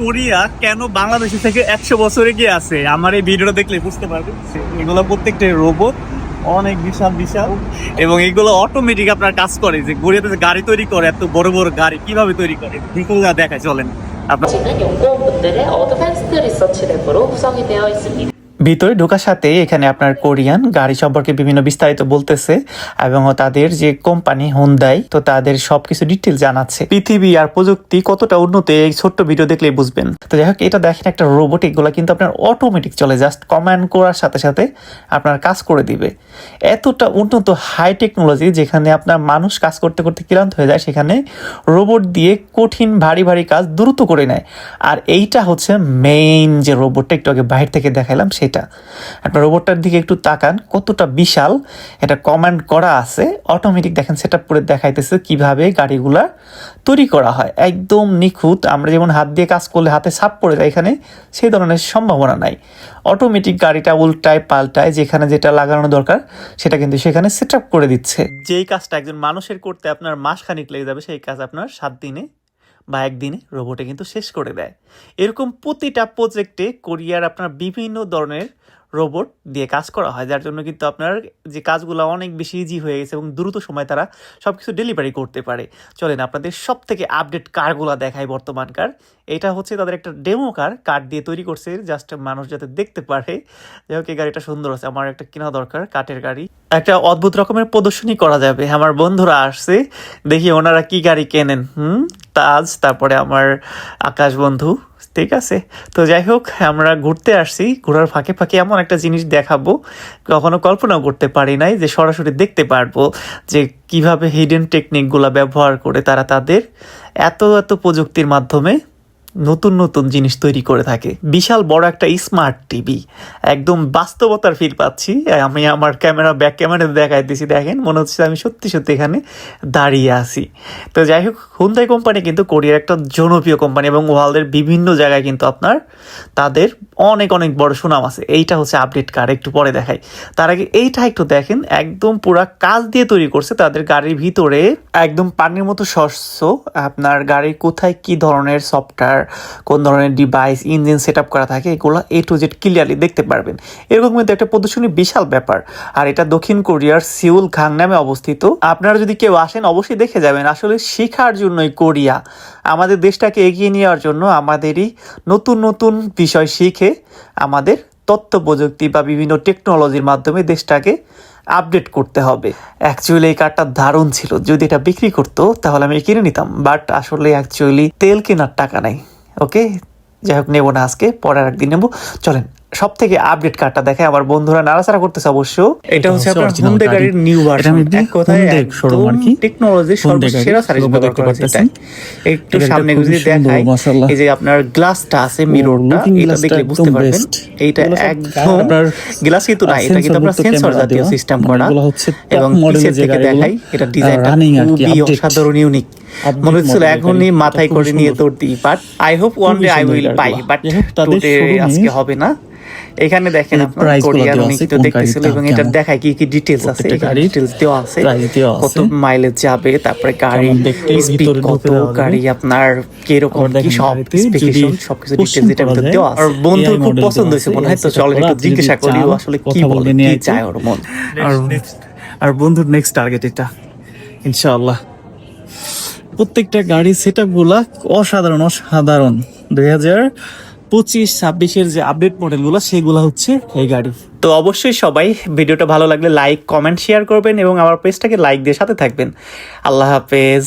Korea কেন বাংলাদেশ থেকে একশো বছরে গিয়ে আছে? আমার এই ভিডিও দেখলে বুঝতে পারবেন এগুলো প্রত্যেকটা রোবট অনেক বিশাল বিশাল। এবং এগুলো অটোমেটিক আপনার কাজ করে যে গড়িয়াতে গাড়ি তৈরি করে, এত বড় বড় গাড়ি কীভাবে তৈরি করে? দেখায়, চলেন। আপনার ভিতরে ঢোকার সাথে এখানে আপনার কোরিয়ান গাড়ি সম্পর্কে বিভিন্ন বিস্তারিত বলতেছে এবং তাদের যে কোম্পানি হুন্দাই তো তাদের সবকিছু ডিটেল জানাচ্ছে। পৃথিবী আর প্রযুক্তি কতটা উন্নত, এই ছোট্ট ভিডিও দেখলে বুঝবেন। তো যাই হোক, এটা দেখেন একটা রোবট এগুলো কিন্তু আপনার অটোমেটিক চলে জাস্ট কমান্ড করার সাথে সাথে আপনার কাজ করে দিবে। এতটা উন্নত হাই টেকনোলজি যেখানে আপনার মানুষ কাজ করতে করতে ক্লান্ত হয়ে যায়, সেখানে রোবট দিয়ে কঠিন, ভারী ভারী কাজ দ্রুত করে নেয়। আর এইটা হচ্ছে মেইন যে রোবটটা একটু আগে বাইরে থেকে দেখাইলাম, সেটা আপনার রোবটটার দিকে একটু তাকান, কতটা বিশাল, এটা কমান্ড করা আছে অটোমেটিক দেখেন সেট আপ করে দেখাইতেছে কীভাবে গাড়িগুলা তৈরি করা হয়। একদম নিখুঁত, আমরা যেমন হাত দিয়ে কাজ করলে হাতে সাপ পড়ে যায় এখানে, সেই ধরনের সম্ভাবনা নাই। অটোমেটিক গাড়িটা উল্টায় পাল্টায় যেখানে যেটা লাগানো দরকার, সেটা কিন্তু সেখানে সেট আপ করে দিচ্ছে। যেই কাজটা একজন মানুষের করতে আপনার মাস খানিক লেগে যাবে, সেই কাজ আপনার সাত দিনে বা একদিনে রোবটে কিন্তু শেষ করে দেয়। এরকম প্রতিটা প্রজেক্টে কোরিয়ার আপনার বিভিন্ন ধরনের রোবট দিয়ে কাজ করা হয়, যার জন্য কিন্তু আপনার যে কাজগুলো অনেক বেশি ইজি হয়ে গেছে এবং দ্রুত সময় তারা সব কিছু ডেলিভারি করতে পারে। চলেন আপনাদের সব থেকে আপডেট কারগুলো দেখায় বর্তমান কার এটা হচ্ছে তাদের একটা ডেমো কার কাঠ দিয়ে তৈরি করছে। জাস্ট মানুষ যাতে দেখতে পারে যাই হোক এই গাড়িটা সুন্দর আছে, আমার একটা কেনা দরকার, কাঠের গাড়ি। একটা অদ্ভুত রকমের প্রদর্শনী করা যাবে। আমার বন্ধুরা আসছে, দেখি ওনারা কি গাড়ি কেনেন, হুম? তাজ, তারপরে আমার আকাশ বন্ধু, ঠিক আছে? তো যাই হোক, আমরা ঘুরতে আসছি, ঘোরার ফাঁকে ফাঁকে এমন একটা জিনিস দেখাবো, কখনো কল্পনাও করতে পারি নাই যে সরাসরি দেখতে পারব যে কীভাবে হিডেন টেকনিকগুলো ব্যবহার করে তারা তাদের এত এত প্রযুক্তির মাধ্যমে নতুন নতুন জিনিস তৈরি করে থাকে। বিশাল বড় একটা স্মার্ট টিভি একদম বাস্তবতার ফিল পাচ্ছি। আমি আমার ক্যামেরা ব্যাক ক্যামেরা দেখাই দিছি দেখেন, মনে হচ্ছে আমি সত্যি সত্যি এখানে দাঁড়িয়ে আছি। তো যাই হোক হুন্দাই কোম্পানি কিন্তু কোরিয়ার একটা জনপ্রিয় কোম্পানি এবং ওয়ার্ল্ডের বিভিন্ন জায়গায় কিন্তু আপনার তাদের অনেক অনেক বড় সুনাম আছে। এইটা হচ্ছে আপডেট কার একটু পরে দেখাই। তার আগে এইটা একটু দেখেন, একদম পুরা কাজ দিয়ে তৈরি করছে তাদের গাড়ির ভিতরে। একদম পানির মতো শস্য আপনার গাড়ি কোথায় কি ধরনের সফটওয়্যার কোন ধরনের ডিভাইস ইঞ্জিন সেট করা থাকে, এগুলো এ টু জেড ক্লিয়ারলি দেখতে পারবেন। এরকম কিন্তু একটা প্রদর্শনী বিশাল ব্যাপার। আর এটা দক্ষিণ কোরিয়ার সিউল ঘাং নামে অবস্থিত। আপনারা যদি কেউ আসেন, অবশ্যই দেখে যাবেন। আসলে শেখার জন্যই কোরিয়া। আমাদের দেশটাকে এগিয়ে নেওয়ার জন্য আমাদেরই নতুন নতুন বিষয় শিখে আমাদের তথ্য প্রযুক্তি বা বিভিন্ন টেকনোলজির মাধ্যমে দেশটাকে আপডেট করতে হবে। অ্যাকচুয়ালি এই কার্ডটা দারুণ ছিল। যদি এটা বিক্রি করতো, তাহলে আমি কিনে নিতাম। বাট আসলে অ্যাকচুয়ালি তেল কেনার টাকা নাই। ওকে? যাই হোক নেব না আজকে পরে একদিন নেব। চলেন সব থেকে আপডেট কার্ডটা দেখে আমার বন্ধুরা নাড়াচাড়া করতেছে অবশ্য। এটা হচ্ছে আপনার হুন্ডে গাড়ির নিউ এটা ভার্সন আমি এক কথায় showroom আর কি। টেকনোলজি সর্বসেরা সার্ভিস ব্যবহার দেখতে করা হয়েছে একটু এই সামনে যদি দেখাই। এই যে আপনার গ্লাসটা আছে মিররটা এটা দেখলে বুঝতে পারবেন। এইটা একদম আপনার গ্লাস কিন্তু না এটা কিন্তু আপনার সেন্সর জাতীয় সিস্টেম মানে করা top এবং পিছের থেকে দেখাই এটা ডিজাইনটা running আর কি, খুবই। অসাধারণ ইউনিক মনে হচ্ছিল এখনই মাথায় করে নিয়ে তোর দিই but I hope one day I will pi but today আজকে হবে না। এখানে দেখেন আপনার আছে, কিন্তু কোন দেখতেছিল এবং এটা দেখায় কি কি ডিটেলস আছে? এখানে ডিটেলস দেওয়া আছে। কত। মাইলেজ যাবে তারপরে গাড়ি দেখতে, স্পিড ভিতরে কত। গাড়ি আপনার কীরকম আবার কি দেখেন সব স্পেসিফিকেশন সবকিছু question ডিটেলস এটা ভিতরে দেওয়া আছে। আর বন্ধুর AI খুব পছন্দ হয়েছে মনে হয় তো setup একটু জিজ্ঞাসা করি ও আসলে কি কথা বলে কি। চায় ওর মন। আর আর বন্ধুর নেক্সট টার্গেট এটা ইনশাআল্লাহ। প্রত্যেকটা গাড়ির সেটগুলা অসাধারণ অসাধারণ। দুই হাজার পঁচিশ, ছাব্বিশের যে আপডেট মডেলগুলো সেগুলো হচ্ছে এই গাড়ি তো অবশ্যই সবাই ভিডিওটা ভালো লাগলে লাইক কমেন্ট শেয়ার করবেন এবং আমার পেজটাকে লাইক দিয়ে সাথে থাকবেন। আল্লাহ হাফেজ।